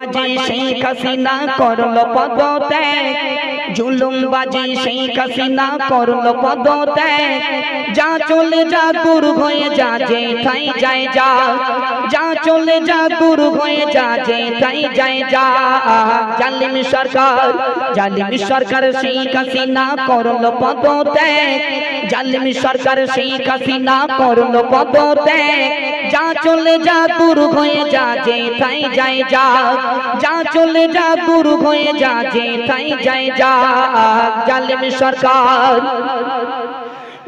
শেখ হাসিনা করল জুলুম বাজি শেখ হাসিনা করল পদত্যাগ যা চলে যা দূর হয়ে যা যে ঠাই যায় যা। যা চলে যা দূর হয়ে যা যে ঠাই যায় যা। জালিম সরকার জালিম সরকার শেখ হাসিনা করল পদত্যাগ জালিম সরকার শেখ হাসিনা করল পদত্যাগ যা চলে যা দূর হয়ে যা যে তাই যায় যা। যা চলে যা দূর হয়ে যা যে তাই যায় যা। জালিম সরকার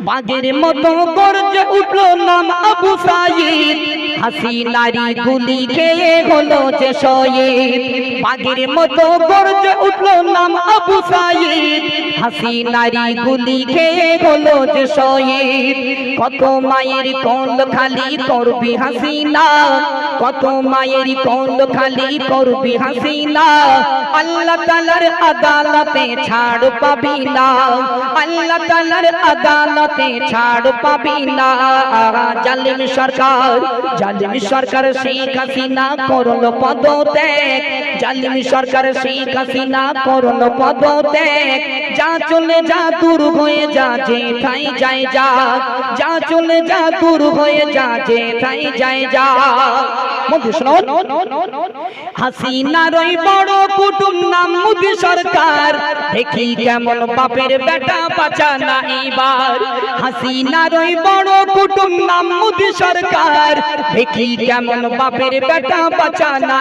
বাগের মতো গর্জে উঠল নাম আবু সাইদ। হাসি নারী গুলি খেয়ে হলো যে শহীদ। বাগের মতো গর্জে উঠল নাম আবু সাইদ। হাসি নারী গুলি খেয়ে হলো যে শহীদ। কত মায়ের কোল খালি করবি হাসিনা। কত মায়ের কোল খালি করবি হাসিনা আল্লাহ তালার আদালতে ছাড় পাবি না। আল্লাহ তালার আদালতে ছাড় পাবি না। জালিম সরকার জালিম সরকার শেখ হাসিনা করল পদত্যাগ। জালিম সরকার শেখ হাসিনা করল পদত্যাগ। যা চলে যা দূর হয়ে যা যে ঠাই যায় যা। যা চলে যা দূর হয়ে যা যে ঠাই যায় যা। হাসিনার ওই বড় কুটুম নাম মোদি সরকার। দেখি কেমন বাপের বেটা বাঁচা না এবার হাসিনার ওই বড় কুটুম নাম মোদি সরকার। দেখি কেমন বাপের বেটা বাঁচা না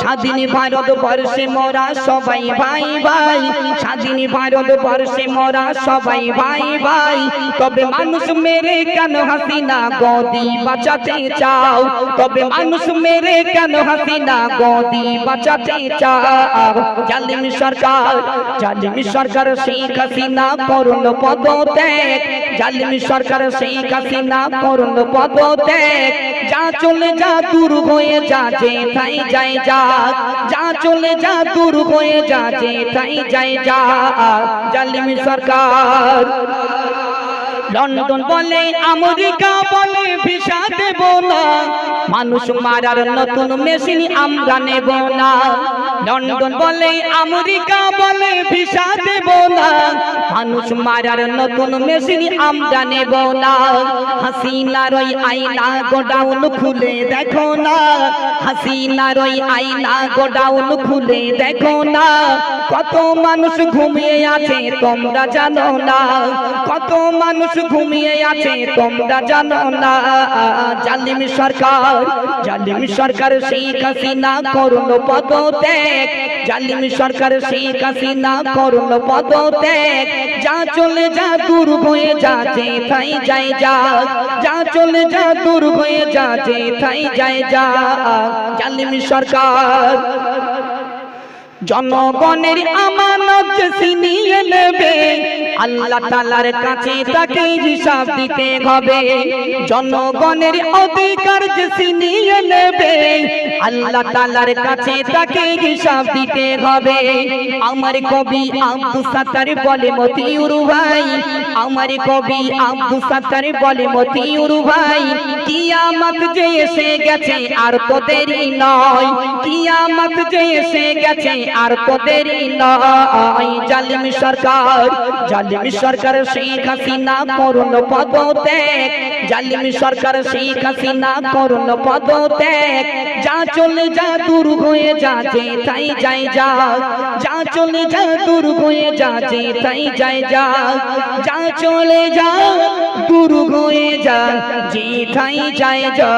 স্বাধীন ভারত বর্ষে মোরা সবাই ভাই ভাই। স্বাধীন ভারত বর্ষে মোরা সবাই ভাই ভাই। তবে মানুষ মেরে কেন হাসিনা গদি বাঁচাতে চাও? তবে মানুষ মেরে কেন হাসিনা? গদি বাঁচাতে চাও। জালিম সরকার জালিম সরকার শেখ হাসিনা করল পদত্যাগ। জালিম সরকার শেখ হাসিনা করল পদত্যাগ। যা চলে যা দূর হয়ে যা, যে ঠাই যায় যা। যা চলে যা দূর হয়ে যা, যে ঠাই যায় যা। জালিম সরকার। লন্ডন বলে, আমেরিকা বলে, ভিসা দেব না। মানুষ মারার নতুন মেশিন আমরা নেব না। লন্ডন বলে, আমেরিকা বলে, ভিসা দেব না। মানুষ মারার নতুন মেশিন আমরা নেব না। হাসিনার ওই আইনা গোডাউন খুলে দেখো না। হাসিনার ওই আইনা গোডাউন খুলে দেখো না। কত মানুষ ঘুমিয়ে আছে তোমরা জানো না। কত মানুষ ঘুমিয়ে আছে, তোমরা জানো না। জালিম সরকার জালিম সরকার শেখ হাসিনা পদত্যাগ। জালিম সরকার শেখ হাসিনা পদত্যাগ। যা চলে যা দূর হয়ে যা, যে থাই যায় যা। যা চলে যা দূর হয়ে যা, যে থাই যায় যা। জালিম সরকার, জনগণের আমানত আল্লাহ তালার কাছে তাকে হিসাব দিতে হবে। জনগণের অধিকার যে ছিনিয়ে নেবে, আল্লাহ তালার কাছে তাকে হিসাব দিতে হবে। আমার কবি আব্দু সাত্তার বলে, মতিউর ভাই, আমার কবি আব্দু সাত্তার বলে, মতিউর ভাই, কিয়ামত যে এসে গেছে আর তো দেরি নয়। কিয়ামত যে এসে গেছে আর তো দেরি নয়। জালিম সরকার জালিম সরকার শেখ হাসিনা করুন পদত্যাগ। জালিম সরকার শেখ হাসিনা করুন পদত্যাগ। যা চলে যা দূর হয়ে যা যে তাই যায় যা। যা চলে যা দূর হয়ে যা যে তাই যায় যা। যা চলে যা দূর হয়ে যা যে তাই যায় যা।